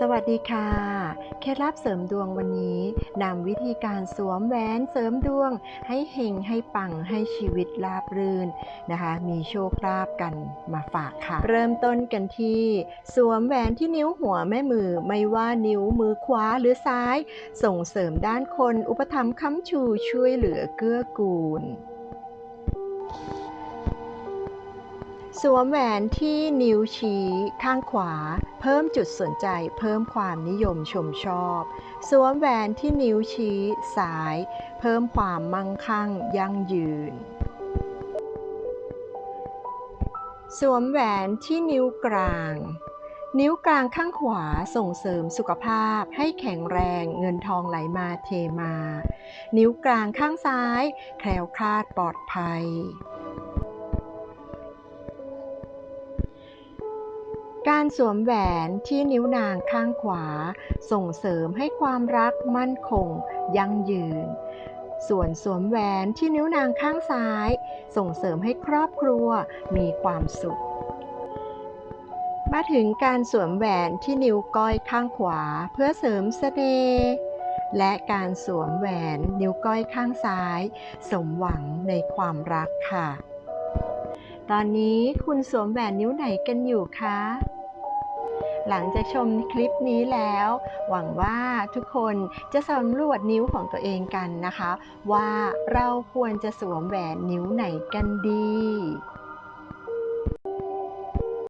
สวัสดีค่ะ เคล็ดลับเสริมดวงวันนี้นำวิธีการสวมแหวนเสริมดวง ให้เฮงให้ปังให้ชีวิตราบรื่นนะคะ มีโชคลาภกันมาฝากค่ะ เริ่มต้นกันที่ สวมแหวนที่นิ้วหัวแม่มือไม่ว่านิ้วมือขวาหรือซ้าย ส่งเสริมด้านคนอุปถัมภ์ค้ำชูช่วยเหลือเกื้อกูล สวมแหวนที่นิ้วชี้ข้างขวา เพิ่มจุดสนใจเพิ่มความนิยมชมชอบ สวมแหวนที่นิ้วชี้ซ้าย เพิ่มความมั่งคั่งยั่งยืน สวมแหวนที่นิ้วกลาง นิ้วกลางข้างขวาส่งเสริมสุขภาพให้แข็งแรงเงินทองไหลมาเทมา นิ้วกลางข้างซ้าย แคล้วคลาดปลอดภัย การสวมแหวนที่นิ้วนางข้างขวา ส่งเสริมให้ความรักมั่นคง ยั่งยืน ส่วนสวมแหวนที่นิ้วนางข้างซ้าย ส่งเสริมให้ครอบครัวมีความสุข มาถึงการสวมแหวนที่นิ้วก้อยข้างขวาเพื่อเสริมเสน่ห์และการสวมแหวนนิ้วก้อยข้างซ้าย สมหวังในความรักค่ะ ตอนนี้คุณสวมแหวนนิ้วไหนกันอยู่คะ หลังจากชมคลิปนี้แล้ว หวังว่าทุกคนจะสำรวจนิ้วของตัวเองกันนะคะ ว่าเราควรจะสวมแหวนนิ้วไหนกันดี